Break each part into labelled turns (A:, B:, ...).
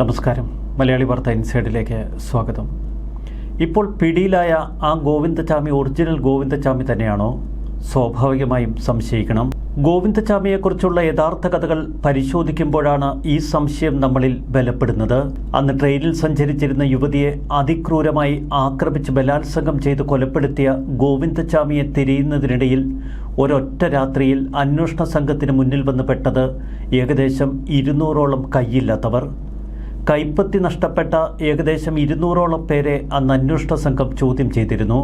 A: നമസ്കാരം. മലയാളി വാർത്ത ഇൻസൈഡിലേക്ക് സ്വാഗതം. ഇപ്പോൾ പിടിയിലായ ആ ഗോവിന്ദചാമി ഒറിജിനൽ ഗോവിന്ദചാമി തന്നെയാണോ? സ്വാഭാവികമായും സംശയിക്കണം. ഗോവിന്ദചാമിയെക്കുറിച്ചുള്ള യഥാർത്ഥ കഥകൾ പരിശോധിക്കുമ്പോഴാണ് ഈ സംശയം നമ്മളിൽ ബലപ്പെടുന്നത്. അന്ന് ട്രെയിനിൽ സഞ്ചരിച്ചിരുന്ന യുവതിയെ അതിക്രൂരമായി ആക്രമിച്ച് ബലാത്സംഗം ചെയ്ത് കൊലപ്പെടുത്തിയ ഗോവിന്ദചാമിയെ തിരയുന്നതിനിടയിൽ ഒരൊറ്റ രാത്രിയിൽ അന്വേഷണ സംഘത്തിന് മുന്നിൽ വന്ന് പെട്ടത് ഏകദേശം ഇരുന്നൂറോളം കൈയില്ലാത്തവർ. കൈപ്പത്തി നഷ്ടപ്പെട്ട ഏകദേശം ഇരുന്നൂറോളം പേരെ അന്ന് അന്വേഷണ സംഘം ചോദ്യം ചെയ്തിരുന്നു.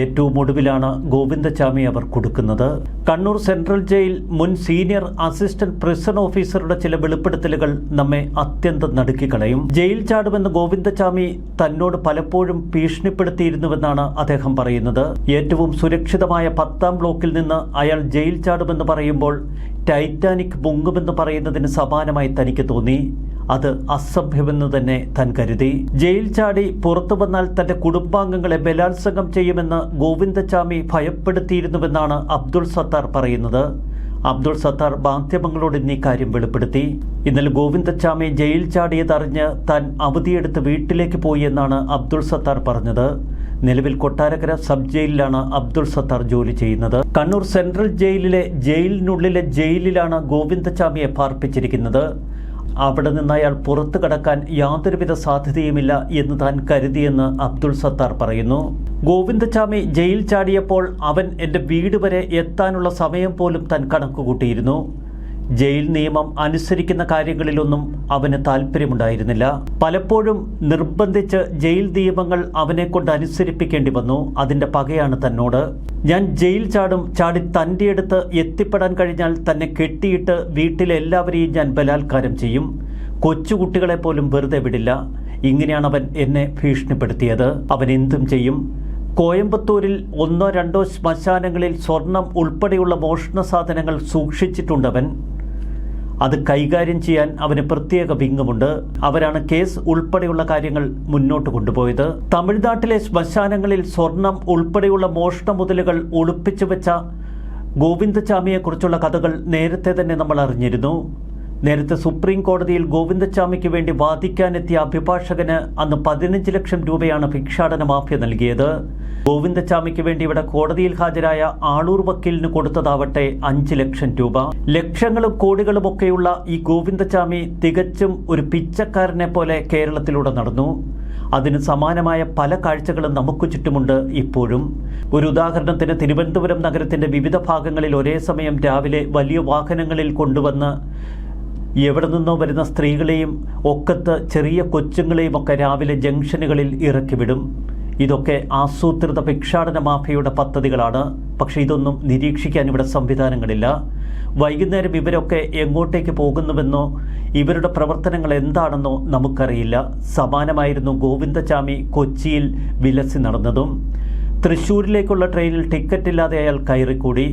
A: ഏറ്റവും ഒടുവിലാണ് ഗോവിന്ദചാമി അവർ കൊടുക്കുന്നത്. കണ്ണൂർ സെൻട്രൽ ജയിൽ മുൻ സീനിയർ അസിസ്റ്റന്റ് പ്രിസൺ ഓഫീസറുടെ ചില വെളിപ്പെടുത്തലുകൾ നമ്മെ അത്യന്തം നടുക്കിക്കളയും ജയിൽ ചാടുമെന്ന് ഗോവിന്ദചാമി തന്നോട് പലപ്പോഴും ഭീഷണിപ്പെടുത്തിയിരുന്നുവെന്നാണ് അദ്ദേഹം പറയുന്നത്. ഏറ്റവും സുരക്ഷിതമായ പത്താം ബ്ലോക്കിൽ നിന്ന് അയാൾ ജയിൽ ചാടുമെന്ന് പറയുമ്പോൾ ടൈറ്റാനിക് മുങ്ങുമെന്ന് പറയുന്നതിന് സമാനമായി തനിക്ക് തോന്നി. അത് അസഭ്യമെന്ന് തന്നെ താൻ കരുതി. ജയിൽ ചാടി പുറത്തു വന്നാൽ തന്റെ കുടുംബാംഗങ്ങളെ ബലാത്സംഗം ചെയ്യുമെന്ന് ഗോവിന്ദചാമി ഭയപ്പെടുത്തിയിരുന്നുവെന്നാണ് അബ്ദുൾ സത്താർ പറയുന്നത്. അബ്ദുൾ സത്താർ മാധ്യമങ്ങളോട് ഇന്നീ കാര്യം വെളിപ്പെടുത്തി. ഇന്നലെ ഗോവിന്ദചാമി ജയിൽ ചാടിയതറിഞ്ഞ് താൻ അവധിയെടുത്ത് വീട്ടിലേക്ക് പോയി എന്നാണ് അബ്ദുൾ സത്താർ പറഞ്ഞത്. നിലവിൽ കൊട്ടാരക്കര സബ് ജയിലിലാണ് അബ്ദുൾ സത്താർ ജോലി ചെയ്യുന്നത്. കണ്ണൂർ സെൻട്രൽ ജയിലിലെ ജയിലിനുള്ളിലെ ജയിലിലാണ് ഗോവിന്ദചാമിയെ പാർപ്പിച്ചിരിക്കുന്നത്. അവിടെ നിന്ന് അയാൾ പുറത്തു കടക്കാൻ യാതൊരുവിധ സാധ്യതയുമില്ല എന്ന് താൻ കരുതിയെന്ന് അബ്ദുൾ സത്താർ പറയുന്നു. ഗോവിന്ദചാമി ജയിൽ ചാടിയപ്പോൾ അവൻ എന്റെ വീട് വരെ എത്താനുള്ള സമയം പോലും താൻ കണക്കുകൂട്ടിയിരുന്നു. ജയിൽ നിയമം അനുസരിക്കുന്ന കാര്യങ്ങളിലൊന്നും അവന് താല്പര്യമുണ്ടായിരുന്നില്ല പലപ്പോഴും നിർബന്ധിച്ച് ജയിൽ നിയമങ്ങൾ അവനെ കൊണ്ട് അനുസരിപ്പിക്കേണ്ടി വന്നു. അതിന്റെ പകയാണ് തന്നോട്. ഞാൻ ജയിൽ ചാടും ചാടി തന്റെ അടുത്ത് എത്തിപ്പെടാൻ കഴിഞ്ഞാൽ തന്നെ കെട്ടിയിട്ട് വീട്ടിലെ എല്ലാവരെയും ഞാൻ ബലാത്കാരം ചെയ്യും. കൊച്ചുകുട്ടികളെ പോലും വെറുതെ വിടില്ല. ഇങ്ങനെയാണ് അവൻ എന്നെ ഭീഷണിപ്പെടുത്തിയത്. അവൻ എന്തും ചെയ്യും. കോയമ്പത്തൂരിൽ ഒന്നോ രണ്ടോ ശ്മശാനങ്ങളിൽ സ്വർണം ഉൾപ്പെടെയുള്ള മോഷണ സാധനങ്ങൾ സൂക്ഷിച്ചിട്ടുണ്ടവൻ അത് കൈകാര്യം ചെയ്യാൻ അവന് പ്രത്യേക വിങ്ങുമുണ്ട്. അവരാണ് കേസ് ഉൾപ്പെടെയുള്ള കാര്യങ്ങൾ മുന്നോട്ട് കൊണ്ടുപോയത്. തമിഴ്നാട്ടിലെ ശ്മശാനങ്ങളിൽ സ്വർണം ഉൾപ്പെടെയുള്ള മോഷണ മുതലുകൾ ഒളിപ്പിച്ചു വെച്ച ഗോവിന്ദചാമിയെക്കുറിച്ചുള്ള കഥകൾ നേരത്തെ തന്നെ നമ്മൾ അറിഞ്ഞിരുന്നു. നേരത്തെ സുപ്രീം കോടതിയിൽ ഗോവിന്ദചാമിക്ക് വേണ്ടി വാദിക്കാനെത്തിയ അഭിഭാഷകന് അന്ന് പതിനഞ്ച് ലക്ഷം രൂപയാണ് ഭിക്ഷാടന മാഫിയ നൽകിയത്. ഗോവിന്ദചാമിക്ക് വേണ്ടി ഇവിടെ കോടതിയിൽ ഹാജരായ ആളൂർ വക്കീലിന് കൊടുത്തതാവട്ടെ അഞ്ച് ലക്ഷം രൂപ. ലക്ഷങ്ങളും കോടികളും ഒക്കെയുള്ള ഈ ഗോവിന്ദചാമി തികച്ചും ഒരു പിച്ചക്കാരനെ പോലെ കേരളത്തിലൂടെ നടന്നു. അതിന് സമാനമായ പല കാഴ്ചകളും നമുക്ക് ചുറ്റുമുണ്ട് ഇപ്പോഴും. ഒരു ഉദാഹരണത്തിന് തിരുവനന്തപുരം നഗരത്തിന്റെ വിവിധ ഭാഗങ്ങളിൽ ഒരേ സമയം രാവിലെ വലിയ വാഹനങ്ങളിൽ കൊണ്ടുവന്ന് എവിടെ നിന്നോ വരുന്ന സ്ത്രീകളെയും ഒക്കത്ത് ചെറിയ കൊച്ചുങ്ങളെയും ഒക്കെ രാവിലെ ജംഗ്ഷനുകളിൽ ഇറക്കിവിടും ഇതൊക്കെ ആസൂത്രിത ഭിക്ഷാടന മാഫിയയുടെ പദ്ധതികളാണ്. പക്ഷേ ഇതൊന്നും നിരീക്ഷിക്കാൻ ഇവിടെ സംവിധാനങ്ങളില്ല. വൈകുന്നേരം ഇവരൊക്കെ എങ്ങോട്ടേക്ക് പോകുന്നുവെന്നോ ഇവരുടെ പ്രവർത്തനങ്ങൾ എന്താണെന്നോ നമുക്കറിയില്ല. സമാനമായിരുന്നു ഗോവിന്ദചാമി കൊച്ചിയിൽ വിലസി നടന്നതും. തൃശ്ശൂരിലേക്കുള്ള ട്രെയിനിൽ ടിക്കറ്റ് ഇല്ലാതെ അയാൾ കയറിക്കൂടി.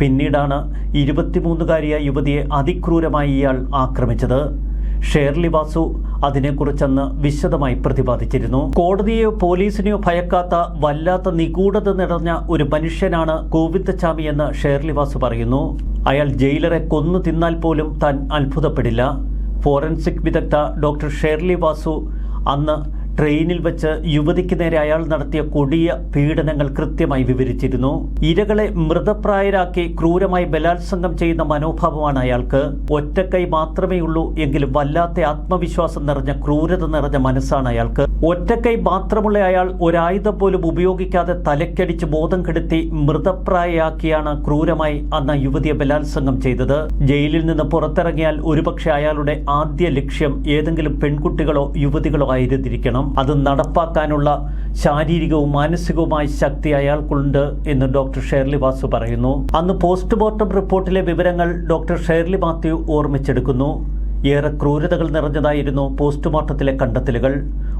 A: പിന്നീടാണ് ഇരുപത്തിമൂന്നുകാരിയായ യുവതിയെ അതിക്രൂരമായി ഇയാൾ ആക്രമിച്ചത്. ഷേർലി വാസു അതിനെക്കുറിച്ചെന്ന് വിശദമായി പ്രതിപാദിച്ചിരുന്നു. കോടതിയെയോ പോലീസിനെയോ ഭയക്കാത്ത വല്ലാത്ത നിഗൂഢത നിറഞ്ഞ ഒരു മനുഷ്യനാണ് ഗോവിന്ദചാമി എന്ന് ഷേർലി വാസു പറയുന്നു. അയാൾ ജയിലറെ കൊന്നു തിന്നാൽ പോലും താൻ അത്ഭുതപ്പെടില്ല. ഫോറൻസിക് വിദഗ്ധ ഡോക്ടർ ഷേർലി വാസു അന്ന് ട്രെയിനിൽ വെച്ച് യുവതിക്ക് നേരെ അയാൾ നടത്തിയ കൊടിയ പീഡനങ്ങൾ കൃത്യമായി വിവരിച്ചിരുന്നു. ഇരകളെ മൃതപ്രായരാക്കി ക്രൂരമായി ബലാത്സംഗം ചെയ്യുന്ന മനോഭാവമാണ് അയാൾക്ക്. ഒറ്റക്കൈ മാത്രമേ ഉള്ളൂ എങ്കിലും വല്ലാത്ത ആത്മവിശ്വാസം നിറഞ്ഞ ക്രൂരത നിറഞ്ഞ മനസ്സാണ് അയാൾക്ക്. ഒറ്റക്കൈ മാത്രമുള്ള അയാൾ ഒരായുധം പോലും ഉപയോഗിക്കാതെ തലക്കടിച്ച് ബോധം കെടുത്തി മൃതപ്രായയാക്കിയാണ് ക്രൂരമായി അന്ന് യുവതിയെ ബലാത്സംഗം ചെയ്തത്. ജയിലിൽ നിന്ന് പുറത്തിറങ്ങിയാൽ ഒരുപക്ഷെ അയാളുടെ ആദ്യ ലക്ഷ്യം ഏതെങ്കിലും പെൺകുട്ടികളോ യുവതികളോ ആയിരുന്നിരിക്കണം. അത് നടപ്പാക്കാനുള്ള ശാരീരികവും മാനസികവുമായ ശക്തി അയാൾക്കുണ്ട് എന്ന് ഡോക്ടർ ഷേർലി വാസു പറയുന്നു. അന്ന് പോസ്റ്റ്മോർട്ടം റിപ്പോർട്ടിലെ വിവരങ്ങൾ ഡോക്ടർ ഷേർലി മാത്യു ഓർമ്മിച്ചെടുക്കുന്നു. ഏറെ ക്രൂരതകൾ നിറഞ്ഞതായിരുന്നു പോസ്റ്റ്മോർട്ടത്തിലെ കണ്ടെത്തലുകൾ.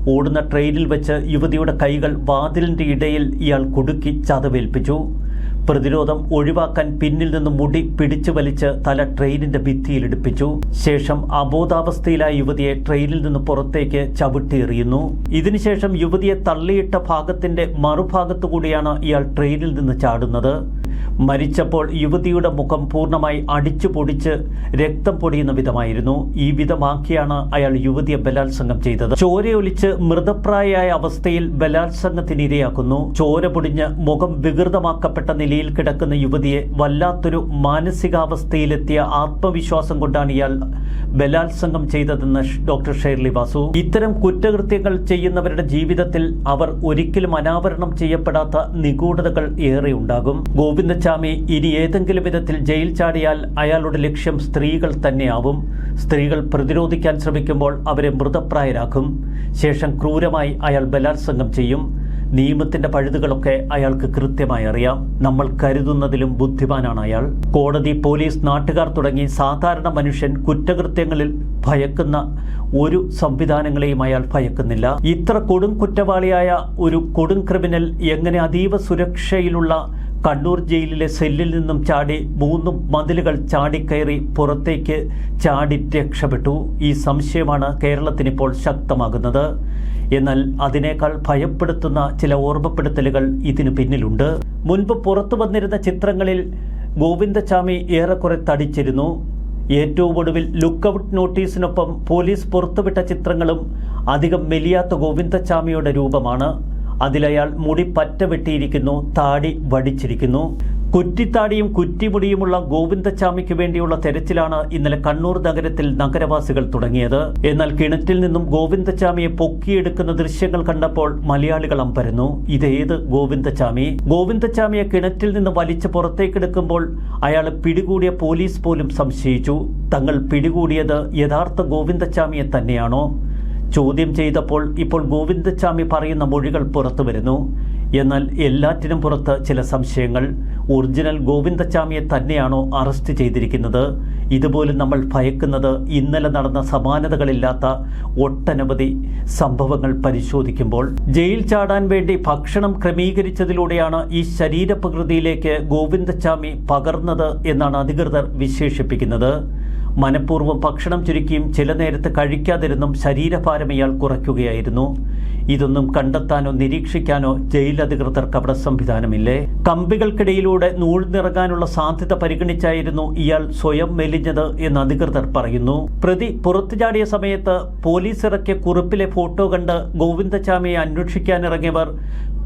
A: ഓടുന്ന ട്രെയിനിൽ വെച്ച് യുവതിയുടെ കൈകൾ വാതിലിന്റെ ഇടയിൽ ഇയാൾ കുടുക്കി ചതവേൽപ്പിച്ചു. പ്രതിരോധം ഒഴിവാക്കാൻ പിന്നിൽ നിന്ന് മുടി പിടിച്ചു വലിച്ച് തല ട്രെയിനിന്റെ ഭിത്തിയിലിടിപ്പിച്ചു ശേഷം അബോധാവസ്ഥയിലായ യുവതിയെ ട്രെയിനിൽ നിന്ന് പുറത്തേക്ക് ചവിട്ടിയെറിയുന്നു. ഇതിനുശേഷം യുവതിയെ തള്ളിയിട്ട ഭാഗത്തിന്റെ മറുഭാഗത്തു കൂടിയാണ് ഇയാൾ ട്രെയിനിൽ നിന്ന് ചാടുന്നത്. മരിച്ചപ്പോൾ യുവതിയുടെ മുഖം പൂർണമായി അടിച്ചു പൊടിച്ച് രക്തം പൊടിയുന്ന വിധമായിരുന്നു. ഈ വിധമാക്കിയാണ് അയാൾ യുവതിയെ ബലാത്സംഗം ചെയ്തത്. ചോരയൊലിച്ച് മൃതപ്രായയായ അവസ്ഥയിൽ ബലാത്സംഗത്തിന് ഇരയാക്കുന്നു. ചോര പൊടിഞ്ഞ് മുഖം വികൃതമാക്കപ്പെട്ട നിലയിൽ കിടക്കുന്ന യുവതിയെ വല്ലാത്തൊരു മാനസികാവസ്ഥയിലെത്തിയ ആത്മവിശ്വാസം കൊണ്ടാണ് ഇയാൾ ബലാത്സംഗം ചെയ്തതെന്ന് ഡോക്ടർ ഷേർലി വാസു. ഇത്തരം കുറ്റകൃത്യങ്ങൾ ചെയ്യുന്നവരുടെ ജീവിതത്തിൽ അവർ ഒരിക്കലും അനാവരണം ചെയ്യപ്പെടാത്ത നിഗൂഢതകൾ ഏറെ ഉണ്ടാകും. ഗോവിന്ദച്ചാമി ഇനി ഏതെങ്കിലും വിധത്തിൽ ജയിൽ ചാടിയാൽ അയാളുടെ ലക്ഷ്യം സ്ത്രീകൾ തന്നെയാവും. സ്ത്രീകൾ പ്രതിരോധിക്കാൻ ശ്രമിക്കുമ്പോൾ അവരെ മൃതപ്രായരാക്കും. ശേഷം ക്രൂരമായി അയാൾ ബലാത്സംഗം ചെയ്യും. നിയമത്തിന്റെ പഴുതുകളൊക്കെ അയാൾക്ക് കൃത്യമായി അറിയാം. നമ്മൾ കരുതുന്നതിലും ബുദ്ധിമാനാണ് അയാൾ. കോടതി പോലീസ് നാട്ടുകാർ തുടങ്ങി സാധാരണ മനുഷ്യൻ കുറ്റകൃത്യങ്ങളിൽ ഭയക്കുന്ന ഒരു സംവിധാനങ്ങളെയും അയാൾ ഭയക്കുന്നില്ല. ഇത്ര കൊടും കുറ്റവാളിയായ ഒരു കൊടും ക്രിമിനൽ എങ്ങനെ അതീവ സുരക്ഷയിലുള്ള കണ്ണൂർ ജയിലിലെ സെല്ലിൽ നിന്നും ചാടി മൂന്നും മതിലുകൾ ചാടിക്കയറി പുറത്തേക്ക് ചാടി രക്ഷപ്പെട്ടു. ഈ സംശയമാണ് കേരളത്തിനിപ്പോൾ ശക്തമാകുന്നത്. എന്നാൽ അതിനേക്കാൾ ഭയപ്പെടുത്തുന്ന ചില ഓർമ്മപ്പെടുത്തലുകൾ ഇതിനു പിന്നിലുണ്ട്. മുൻപ് പുറത്തു വന്നിരുന്ന ചിത്രങ്ങളിൽ ഗോവിന്ദചാമി ഏറെക്കുറെ തടിച്ചിരുന്നു. ഏറ്റവും ഒടുവിൽ ലുക്കൌട്ട് നോട്ടീസിനൊപ്പം പോലീസ് പുറത്തുവിട്ട ചിത്രങ്ങളും അധികം മെലിയാത്ത ഗോവിന്ദചാമിയുടെ രൂപമാണ്. അതിലയാൾ മുടി പറ്റ വെട്ടിയിരിക്കുന്നു താടി വടിച്ചിരിക്കുന്നു. കുറ്റിത്താടിയും കുറ്റിമുടിയുമുള്ള ഗോവിന്ദച്ചാമിക്ക് വേണ്ടിയുള്ള തെരച്ചിലാണ് ഇന്നലെ കണ്ണൂർ നഗരത്തിൽ നഗരവാസികൾ തുടങ്ങിയത്. എന്നാൽ കിണറ്റിൽ നിന്നും ഗോവിന്ദച്ചാമിയെ പൊക്കിയെടുക്കുന്ന ദൃശ്യങ്ങൾ കണ്ടപ്പോൾ മലയാളികൾ അമ്പരുന്നു. ഇതേത് ഗോവിന്ദച്ചാമി ഗോവിന്ദച്ചാമിയെ കിണറ്റിൽ നിന്ന് വലിച്ച് പുറത്തേക്കെടുക്കുമ്പോൾ അയാൾ പിടികൂടിയ പോലീസ് പോലും സംശയിച്ചു. തങ്ങൾ പിടികൂടിയത് യഥാർത്ഥ ഗോവിന്ദച്ചാമിയെ തന്നെയാണോ? ചോദ്യം ചെയ്തപ്പോൾ ഇപ്പോൾ ഗോവിന്ദച്ചാമി പറയുന്ന മൊഴികൾ പുറത്തു വരുന്നു. എന്നാൽ എല്ലാറ്റിനും പുറത്ത് ചില സംശയങ്ങൾ. ഒറിജിനൽ ഗോവിന്ദച്ചാമിയെ തന്നെയാണോ അറസ്റ്റ് ചെയ്തിരിക്കുന്നത്? ഇതുപോലും നമ്മൾ ഭയക്കുന്നത് ഇന്നലെ നടന്ന സമാനതകളില്ലാത്ത ഒട്ടനവധി സംഭവങ്ങൾ പരിശോധിക്കുമ്പോൾ. ജയിൽ ചാടാൻ വേണ്ടി ഭക്ഷണം ക്രമീകരിച്ചതിലൂടെയാണ് ഈ ശരീരപ്രകൃതിയിലേക്ക് ഗോവിന്ദച്ചാമി പകർന്നത് എന്നാണ് അധികൃതർ വിശേഷിപ്പിക്കുന്നത്. മനഃപൂർവം ഭക്ഷണം ചുരുക്കിയും ചില നേരത്ത് കഴിക്കാതിരുന്നും ശരീരഭാരം ഇയാൾ കുറയ്ക്കുകയായിരുന്നു. ഇതൊന്നും കണ്ടെത്താനോ നിരീക്ഷിക്കാനോ ജയിൽ അധികൃതർക്ക് അവിടെ സംവിധാനമില്ലേ? കമ്പികൾക്കിടയിലൂടെ നൂഴ്ന്നിറങ്ങാനുള്ള സാധ്യത പരിഗണിച്ചായിരുന്നു ഇയാൾ സ്വയം മെലിഞ്ഞത് എന്ന് അധികൃതർ പറയുന്നു. പ്രതി പുറത്തു ചാടിയ സമയത്ത് പോലീസ് ഇറക്കിയ കുറിപ്പിലെ ഫോട്ടോ കണ്ട് ഗോവിന്ദചാമിയെ അന്വേഷിക്കാനിറങ്ങിയവർ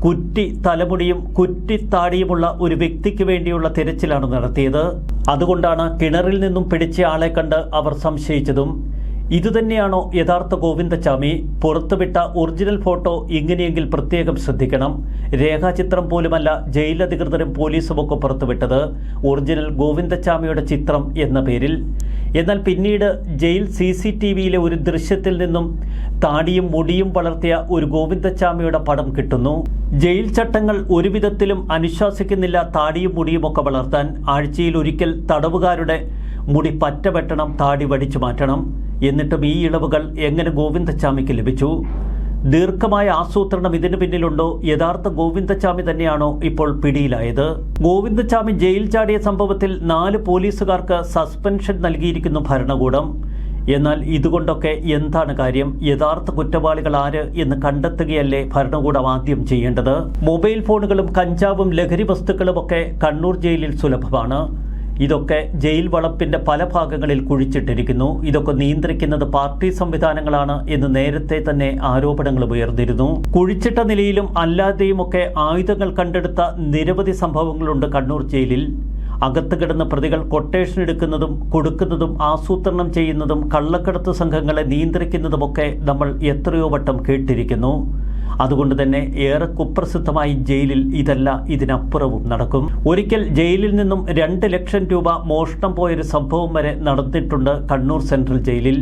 A: കുറ്റി തലമുടിയും കുറ്റിത്താടിയുമുള്ള ഒരു വ്യക്തിക്ക് വേണ്ടിയുള്ള തിരച്ചിലാണ് നടത്തിയത്. അതുകൊണ്ടാണ് കിണറിൽ നിന്നും പിടിച്ച ആളെ കണ്ട് അവർ സംശയിച്ചതും ഇതുതന്നെയാണോ യഥാർത്ഥ ഗോവിന്ദച്ചാമി? പുറത്തുവിട്ട ഒറിജിനൽ ഫോട്ടോ ഇങ്ങനെയെങ്കിൽ പ്രത്യേകം ശ്രദ്ധിക്കണം. രേഖാചിത്രം പോലുമല്ല ജയിലധികൃതരും പോലീസും ഒക്കെ പുറത്തുവിട്ടത്. ഒറിജിനൽ ഗോവിന്ദച്ചാമിയുടെ ചിത്രം എന്ന പേരിൽ. എന്നാൽ പിന്നീട് ജയിൽ സി സി ടി വിയിലെ ഒരു ദൃശ്യത്തിൽ നിന്നും താടിയും മുടിയും വളർത്തിയ ഒരു ഗോവിന്ദച്ചാമിയുടെ പടം കിട്ടുന്നു. ജയിൽ ചട്ടങ്ങൾ ഒരുവിധത്തിലും അനുശാസിക്കുന്നില്ല താടിയും മുടിയും ഒക്കെ വളർത്താൻ. ആഴ്ചയിൽ ഒരിക്കൽ തടവുകാരുടെ മുടി പറ്റ വെട്ടണം താടി വടിച്ചു മാറ്റണം. എന്നിട്ടും ഈ ഇളവുകൾ എങ്ങനെ ഗോവിന്ദച്ചാമിക്ക് ലഭിച്ചു? ദീർഘമായ ആസൂത്രണം ഇതിനു പിന്നിലുണ്ടോ? യഥാർത്ഥ ഗോവിന്ദച്ചാമി തന്നെയാണോ ഇപ്പോൾ പിടിയിലായത്? ഗോവിന്ദച്ചാമി ജയിൽ ചാടിയ സംഭവത്തിൽ നാല് പോലീസുകാർക്ക് സസ്പെൻഷൻ നൽകിയിരിക്കുന്നു ഭരണകൂടം. എന്നാൽ ഇതുകൊണ്ടൊക്കെ എന്താണ് കാര്യം? യഥാർത്ഥ കുറ്റവാളികൾ ആര് എന്ന് കണ്ടെത്തുകയല്ലേ ഭരണകൂടം ആദ്യം ചെയ്യേണ്ടത്? മൊബൈൽ ഫോണുകളും കഞ്ചാവും ലഹരി വസ്തുക്കളുമൊക്കെ കണ്ണൂർ ജയിലിൽ സുലഭമാണ്. ഇതൊക്കെ ജയിൽ വളപ്പിന്റെ പല ഭാഗങ്ങളിൽ കുഴിച്ചിട്ടിരിക്കുന്നു. ഇതൊക്കെ നിയന്ത്രിക്കുന്നത് പാർട്ടി സംവിധാനങ്ങളാണ് എന്ന് നേരത്തെ തന്നെ ആരോപണങ്ങൾ ഉയർന്നിരുന്നു. കുഴിച്ചിട്ട നിലയിലും അല്ലാതെയുമൊക്കെ ആയുധങ്ങൾ കണ്ടെടുത്ത നിരവധി സംഭവങ്ങളുണ്ട് കണ്ണൂർ ജയിലിൽ. അകത്ത് കിടന്ന പ്രതികൾ കൊട്ടേഷൻ എടുക്കുന്നതും കൊടുക്കുന്നതും ആസൂത്രണം ചെയ്യുന്നതും കള്ളക്കടത്ത് സംഘങ്ങളെ നിയന്ത്രിക്കുന്നതുമൊക്കെ നമ്മൾ എത്രയോ വട്ടം കേട്ടിരിക്കുന്നു. അതുകൊണ്ട് തന്നെ ഏറെ കുപ്രസിദ്ധമായി ജയിലിൽ ഇതല്ല ഇതിനപ്പുറവും നടക്കും. ഒരിക്കൽ ജയിലിൽ നിന്നും രണ്ട് ലക്ഷം രൂപ മോഷണം പോയൊരു സംഭവം വരെ നടന്നിട്ടുണ്ട് കണ്ണൂർ സെൻട്രൽ ജയിലിൽ.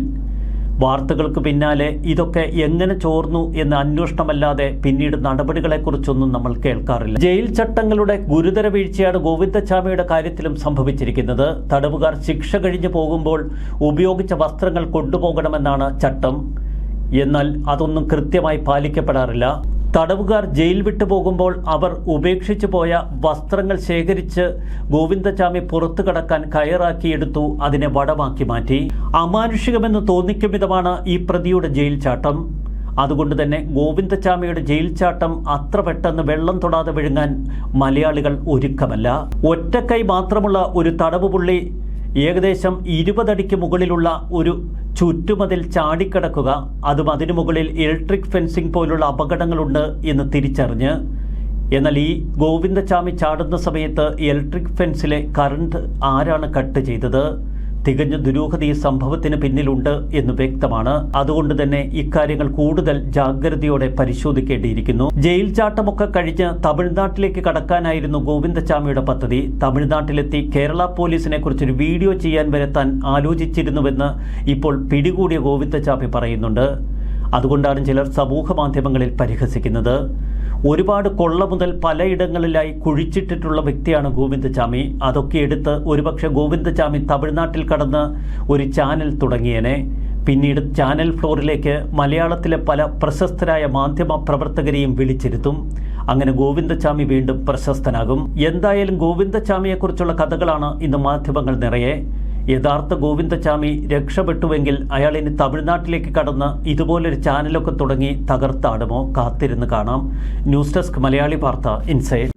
A: വാർത്തകൾക്ക് പിന്നാലെ ഇതൊക്കെ എങ്ങനെ ചോർന്നു എന്ന അന്വേഷണമല്ലാതെ പിന്നീട് നടപടികളെക്കുറിച്ചൊന്നും നമ്മൾ കേൾക്കാറില്ല. ജയിൽ ചട്ടങ്ങളുടെ ഗുരുതര വീഴ്ചയാണ് ഗോവിന്ദച്ചാമിയുടെ കാര്യത്തിലും സംഭവിച്ചിരിക്കുന്നത്. തടവുകാർ ശിക്ഷ കഴിഞ്ഞു പോകുമ്പോൾ ഉപയോഗിച്ച വസ്ത്രങ്ങൾ കൊണ്ടുപോകണമെന്നാണ് ചട്ടം. എന്നാൽ അതൊന്നും കൃത്യമായി പാലിക്കപ്പെടാറില്ല. തടവുകാർ ജയിൽ വിട്ടു പോകുമ്പോൾ അവർ ഉപേക്ഷിച്ചു പോയ വസ്ത്രങ്ങൾ ശേഖരിച്ച് ഗോവിന്ദചാമി പുറത്തു കടക്കാൻ കയറാക്കിയെടുത്തു അതിനെ വടമാക്കി മാറ്റി. അമാനുഷികമെന്ന് തോന്നിക്കും വിധമാണ് ഈ പ്രതിയുടെ ജയിൽ ചാട്ടം. അതുകൊണ്ട് തന്നെ ഗോവിന്ദചാമിയുടെ ജയിൽ ചാട്ടം അത്ര പെട്ടെന്ന് വെള്ളം തൊടാതെ വിഴുങ്ങാൻ മലയാളികൾ ഒരുക്കമല്ല. ഒറ്റക്കൈ മാത്രമുള്ള ഒരു തടവുപുള്ളി ഏകദേശം ഇരുപതടിക്ക് മുകളിലുള്ള ഒരു ചുറ്റുമതിൽ ചാടിക്കിടക്കുക. അതും അതിനു മുകളിൽ ഇലക്ട്രിക് ഫെൻസിംഗ് പോലുള്ള അപകടങ്ങളുണ്ട് എന്ന് തിരിച്ചറിഞ്ഞ്. എന്നാൽ ഈ ഗോവിന്ദചാമി ചാടുന്ന സമയത്ത് ഇലക്ട്രിക് ഫെൻസിലെ കറണ്ട് ആരാണ് കട്ട് ചെയ്തത്? തികഞ്ഞ ദുരൂഹത ഈ സംഭവത്തിന് പിന്നിലുണ്ട് എന്ന് വ്യക്തമാണ്. അതുകൊണ്ട് തന്നെ ഇക്കാര്യങ്ങൾ കൂടുതൽ ജാഗ്രതയോടെ പരിശോധിക്കേണ്ടിയിരിക്കുന്നു. ജയിൽ ചാട്ടമൊക്കെ കഴിഞ്ഞ് തമിഴ്നാട്ടിലേക്ക് കടക്കാനായിരുന്നു ഗോവിന്ദച്ചാമിയുടെ പദ്ധതി. തമിഴ്നാട്ടിലെത്തി കേരള പോലീസിനെ കുറിച്ചൊരു വീഡിയോ ചെയ്യാൻ വരെ താൻ ആലോചിച്ചിരുന്നുവെന്ന് ഇപ്പോൾ പിടികൂടിയ ഗോവിന്ദച്ചാമി പറയുന്നുണ്ട്. അതുകൊണ്ടാണ് ചിലർ സമൂഹ മാധ്യമങ്ങളിൽ പരിഹസിക്കുന്നത്. ഒരുപാട് കൊള്ള മുതൽ പലയിടങ്ങളിലായി കുഴിച്ചിട്ടിട്ടുള്ള വ്യക്തിയാണ് ഗോവിന്ദചാമി. അതൊക്കെ എടുത്ത് ഒരുപക്ഷെ ഗോവിന്ദചാമി തമിഴ്നാട്ടിൽ കടന്ന് ഒരു ചാനൽ തുടങ്ങിയനെ. പിന്നീട് ചാനൽ ഫ്ലോറിലേക്ക് മലയാളത്തിലെ പല പ്രശസ്തരായ മാധ്യമ പ്രവർത്തകരെയും വിളിച്ചിരുത്തും. അങ്ങനെ ഗോവിന്ദചാമി വീണ്ടും പ്രശസ്തനാകും. എന്തായാലും ഗോവിന്ദചാമിയെക്കുറിച്ചുള്ള കഥകളാണ് ഇന്ന് മാധ്യമങ്ങൾ നിറയെ. യഥാർത്ഥ ഗോവിന്ദചാമി രക്ഷപ്പെട്ടുവെങ്കിൽ അയാൾ ഇനി തമിഴ്നാട്ടിലേക്ക് കടന്ന് ഇതുപോലൊരു ചാനലൊക്കെ തുടങ്ങി തകർത്താടുമോ കാത്തിരുന്ന് കാണാം. ന്യൂസ് ഡെസ്ക് മലയാളി വാർത്ത ഇൻസൈഡ്.